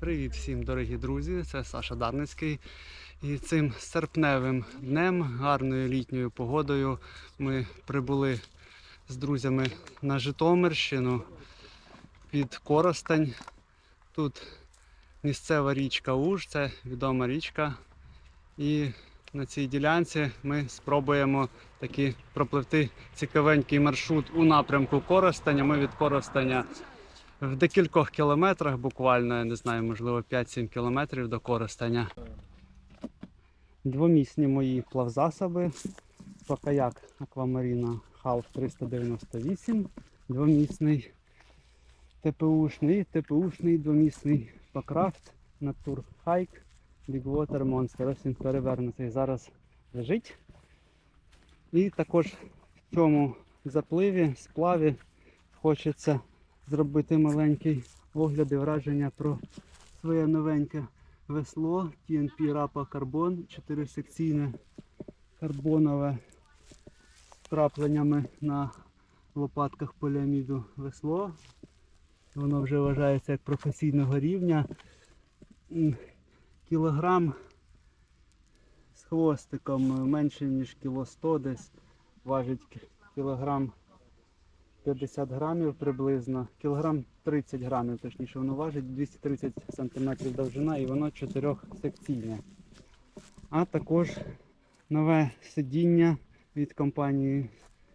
Привіт всім, дорогі друзі! Це Саша Дарницький. І цим серпневим днем, гарною літньою погодою, ми прибули з друзями на Житомирщину під Коростень. Тут місцева річка Уж, це відома річка. І на цій ділянці ми спробуємо таки пропливти цікавенький маршрут у напрямку Коростеня. Ми від Коростеня в декількох кілометрах, буквально, я не знаю, можливо, 5-7 кілометрів до Коростеня. Двомісні мої плавзасоби. Покаяк Аквамаріна Half 398, двомісний ТПУшний, ТПУшний двомісний Покрафт Натур Хайк Big Water Monster. Ось він перевернутий зараз лежить. І також в цьому запливі, сплаві хочеться зробити маленький огляд і враження про своє новеньке весло TNP Rapa Carbon 4-секційне карбонове з крапленнями на лопатках поліаміду весло. Воно вже вважається як професійного рівня. Кілограм з хвостиком менше ніж кіло 100 десь важить кілограм 50 грамів приблизно, кілограм 30 грамів, точніше, воно важить 230 сантиметрів довжина і воно чотирьохсекційне. А також нове сидіння від компанії,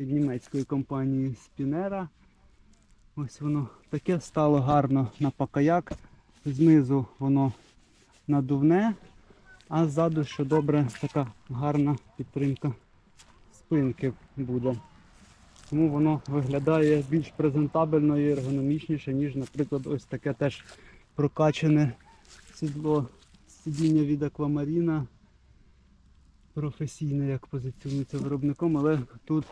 від німецької компанії Spinera. Ось воно таке стало гарно на покаяк. Знизу воно надувне, а ззаду, що добре, така гарна підтримка спинки буде. Тому воно виглядає більш презентабельно і ергономічніше, ніж, наприклад, ось таке теж прокачане сідло сидіння від аквамаріна. Професійне, як позиціонується виробником, але тут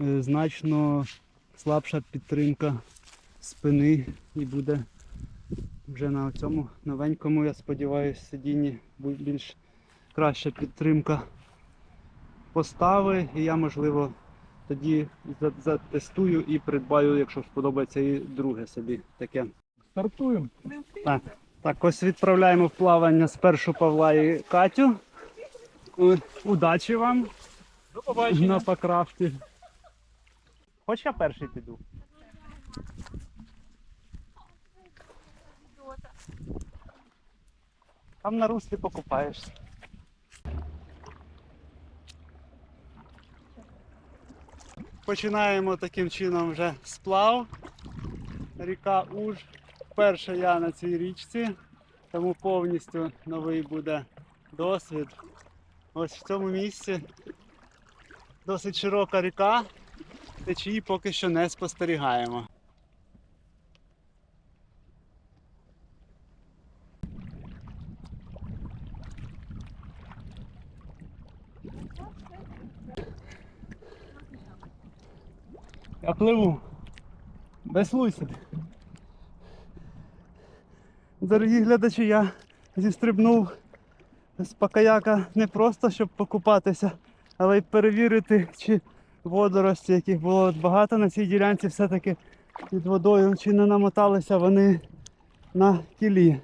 е, значно слабша підтримка спини і буде вже на цьому новенькому, я сподіваюся, сидінні більш краща підтримка постави. І я, можливо, тоді затестую і придбаю, якщо сподобається, і друге собі таке. Стартуємо. Так, так, ось відправляємо в плавання спершу Павла і Катю. Удачі вам До побачення. на покрафті. Хоч я перший піду. Там на руслі покупаєшся. Починаємо таким чином вже сплав. Ріка Уж. Перше я на цій річці, тому повністю новий буде досвід. Ось в цьому місці досить широка ріка, течії поки що не спостерігаємо. Я пливу. Веслуй собі. Дорогі глядачі, я зістрибнув з покаяка не просто щоб покупатися, але й перевірити, чи водорості, яких було багато на цій ділянці, все-таки під водою, чи не намоталися вони на кілі.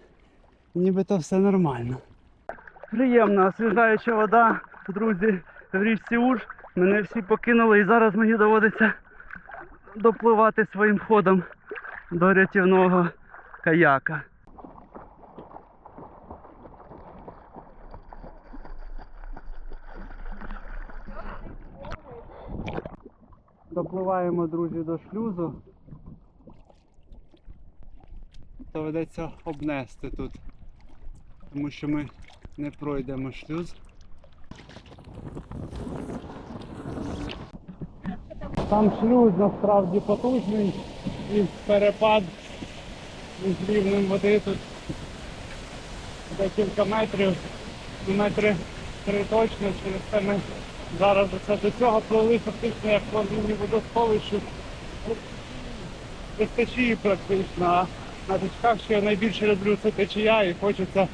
Нібито все нормально. Приємна, освіжаюча вода, друзі, в річці Уж. Мене всі покинули і зараз мені доводиться допливати своїм ходом до рятівного каяка. Допливаємо, друзі, до шлюзу. Доведеться обнести тут, тому що ми не пройдемо шлюз. Там шлюз насправді потужний і перепад з рівнем води тут декілька метрів, ну, метри три точно, через це ми зараз оце до цього плили фактично як плавні водосховищі. Без течії практично, а на річках, що я найбільше люблю, це течія і хочеться,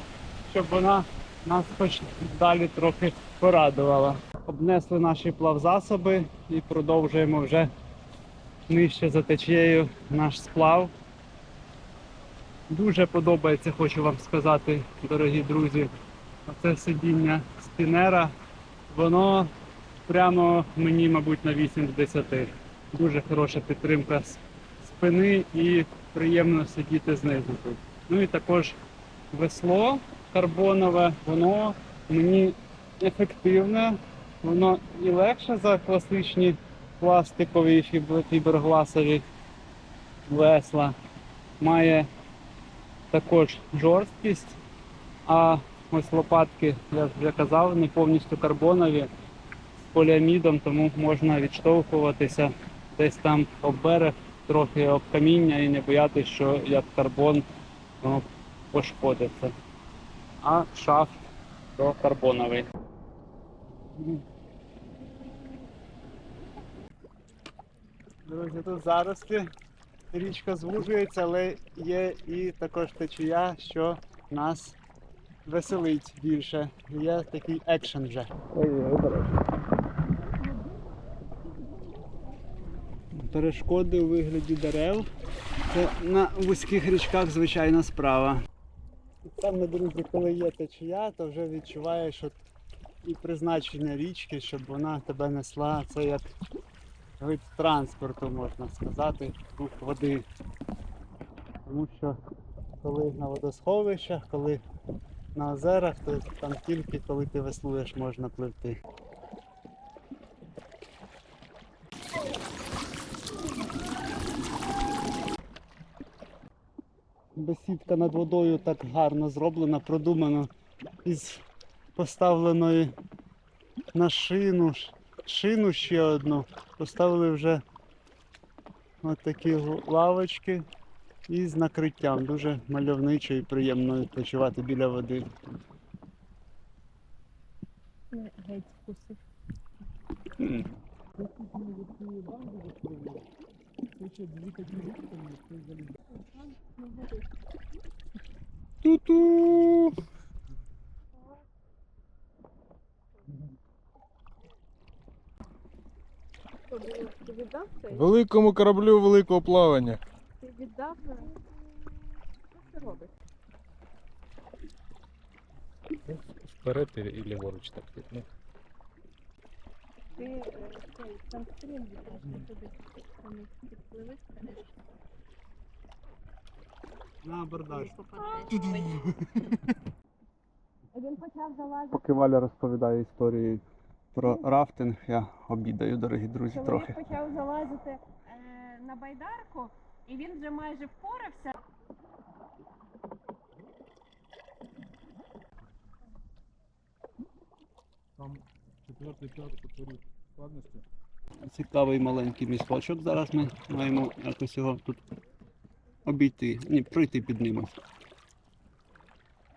щоб вона нас хоч далі трохи порадувала. Обнесли наші плавзасоби і продовжуємо вже нижче за течією наш сплав. дуже подобається, хочу вам сказати, дорогі друзі. Оце сидіння спінера. Воно прямо мені, мабуть, на 8 з 10. Дуже хороша підтримка спини і приємно сидіти знизу тут. Ну і також весло карбонове, воно мені ефективне, воно і легше за класичні пластикові фіб- фібергласові весла. Має також жорсткість, а ось лопатки, я вже казав, не повністю карбонові з поліамідом, тому можна відштовхуватися десь там об берег, трохи об каміння і не боятися, що як карбон воно пошкодиться. А шафт то карбоновий. Друзі, тут зарості. Річка звужується, але є і також течія, що нас веселить більше. Є такий екшен вже. Перешкоди у вигляді дерев. Це на вузьких річках звичайна справа. Саме, друзі, коли є течія, то вже відчуваєш що і призначення річки, щоб вона тебе несла. Це як вид транспорту, можна сказати, рух води. Тому що коли на водосховищах, коли на озерах, то там тільки коли ти веслуєш, можна пливти. Бесідка над водою так гарно зроблена, продумано із поставленої на шину, шину ще одну. Поставили вже от такі лавочки із накриттям. Дуже мальовничо і приємно відпочивати біля води. Геть вкусив. Ту-ту! Що було? Ти віддав цей? Великому кораблю великого плавання. Ти віддав? Що ти робиш? Вперед і і ліворуч так. Ну. Ти е, цей там стрім віддаш, ти туди там підпливи, скажеш, На абордаж. Він почав залазити. Поки Валя розповідає історії про рафтинг, я обідаю, дорогі друзі, Чоловік трохи. почав залазити е, на байдарку, і він вже майже впорався. Там четвертий п'ятий потворив складності. Цікавий маленький місточок. Зараз ми маємо якось його тут обійти. Ні, пройти піднімось.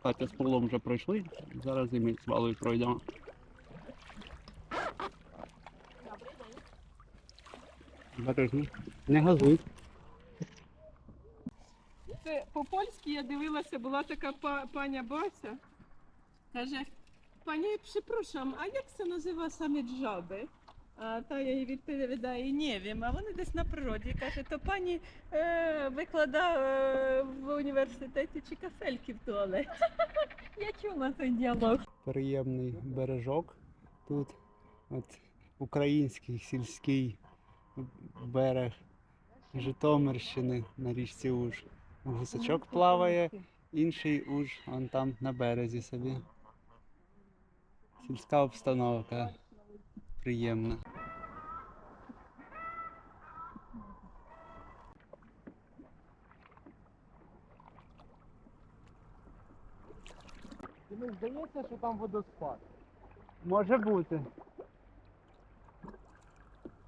Катя з Павлом вже пройшли. Зараз і ми з Валою пройдемо. Бережно. Не газуй. Це по-польськи я дивилася, була така па- паня Бася. Каже, пані, припрошам, а як це називає саме джаби? А та я їй відповідаю, не wiem, а вони десь на природі. Каже, то пані е, викладав е, в університеті чи кафельки в туалеті. Я чула цей діалог. Приємний бережок. Тут от український сільський берег Житомирщини на річці Уж. Гусачок плаває, інший уж он там на березі собі. Сільська обстановка приємна. Тобі здається, що там водоспад. Може бути.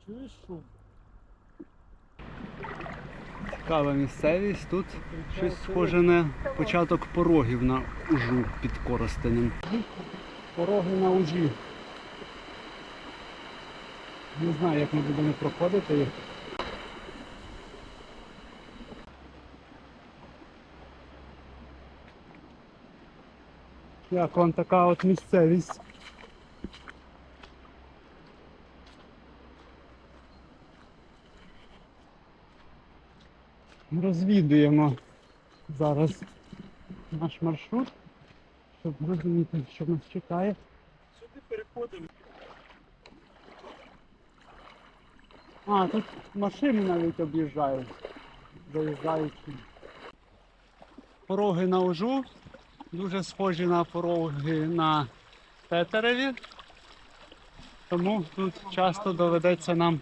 Чуєш шум? Цікава місцевість. Тут щось схоже на початок порогів на ужу під Коростенем. Пороги на ужі. Не знаю, як ми будемо проходити їх. Як вам така от місцевість? Розвідуємо зараз наш маршрут, щоб розуміти, що нас чекає. Сюди переходимо. А, тут машини навіть об'їжджають, заїжджаючи. Пороги на Ужу дуже схожі на пороги на Тетереві. Тому тут часто доведеться нам,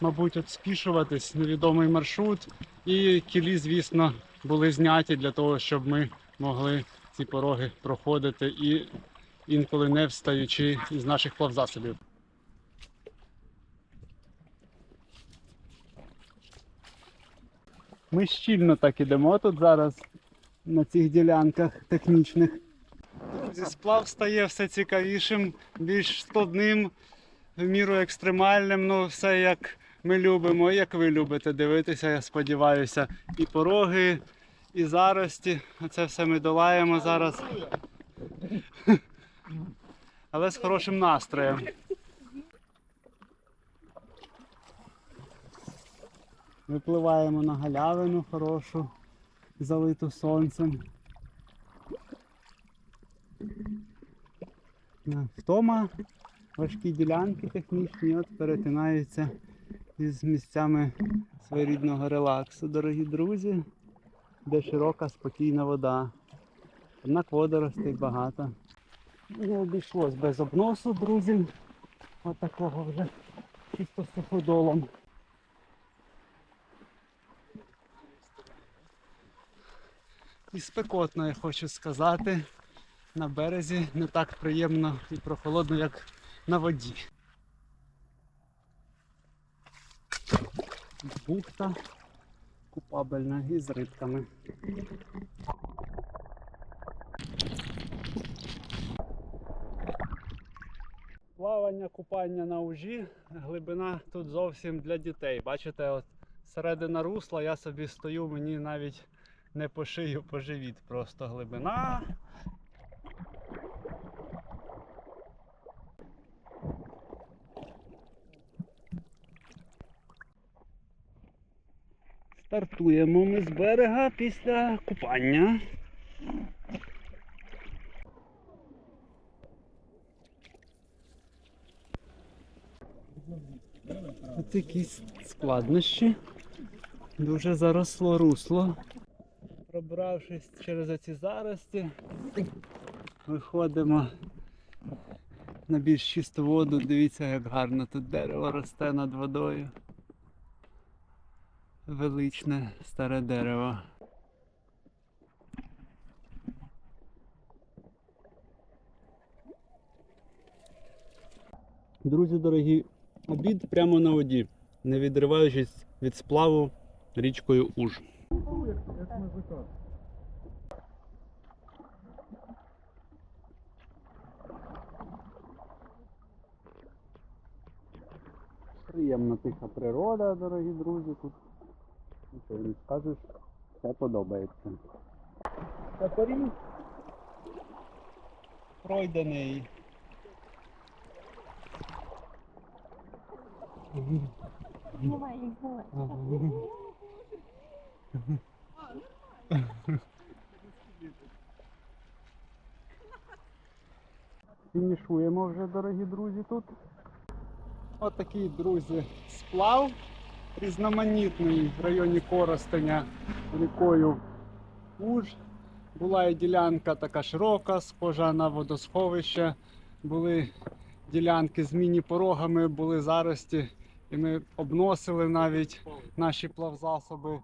мабуть, от спішуватись невідомий маршрут. І кілі, звісно, були зняті для того, щоб ми могли ці пороги проходити і інколи не встаючи із наших плавзасобів. Ми щільно так ідемо тут зараз на цих ділянках технічних. Зі сплав стає все цікавішим, більш складним, в міру екстремальним. Ну, все як ми любимо, як ви любите дивитися, я сподіваюся. І пороги, і зарості. Це все ми долаємо зараз. Але з хорошим настроєм. Випливаємо на галявину хорошу, залиту сонцем. Втома, важкі ділянки технічні от перетинаються із місцями своєрідного релаксу, дорогі друзі, де широка спокійна вода. Однак водоростей багато. Не обійшлось без обносу, друзі. От такого вже чисто суходолом. І спекотно, я хочу сказати. На березі не так приємно і прохолодно, як на воді. Бухта купабельна із рибками. Плавання, купання на ужі, глибина тут зовсім для дітей. Бачите, от середина русла, я собі стою, мені навіть не по шию, по живіт, просто глибина. Стартуємо ми з берега після купання. Тут якісь складнощі. Дуже заросло русло. Пробравшись через ці зарості, виходимо на більш чисту воду. Дивіться, як гарно тут дерево росте над водою. Величне старе дерево. Друзі дорогі, обід прямо на воді, не відриваючись від сплаву річкою Уж. Приємна тиха природа, дорогі друзі. Тут нічого не скажеш, все подобається. Тепер пройдений. Фінішуємо вже, дорогі друзі, тут. От друзі, сплав різноманітний в районі Коростеня рікою Уж. Була і ділянка така широка, схожа на водосховище. Були ділянки з міні-порогами, були зарості, і ми обносили навіть наші плавзасоби.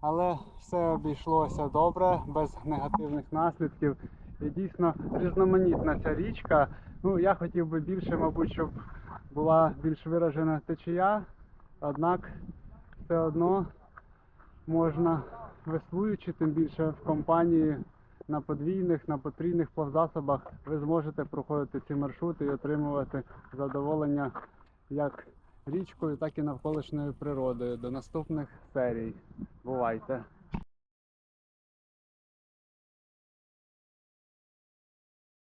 Але все обійшлося добре, без негативних наслідків. І дійсно різноманітна ця річка. Ну, я хотів би більше, мабуть, щоб була більш виражена течія, однак все одно можна веслуючи, тим більше в компанії на подвійних, на потрійних плавзасобах, ви зможете проходити ці маршрути і отримувати задоволення як річкою, так і навколишньою природою. До наступних серій. Бувайте!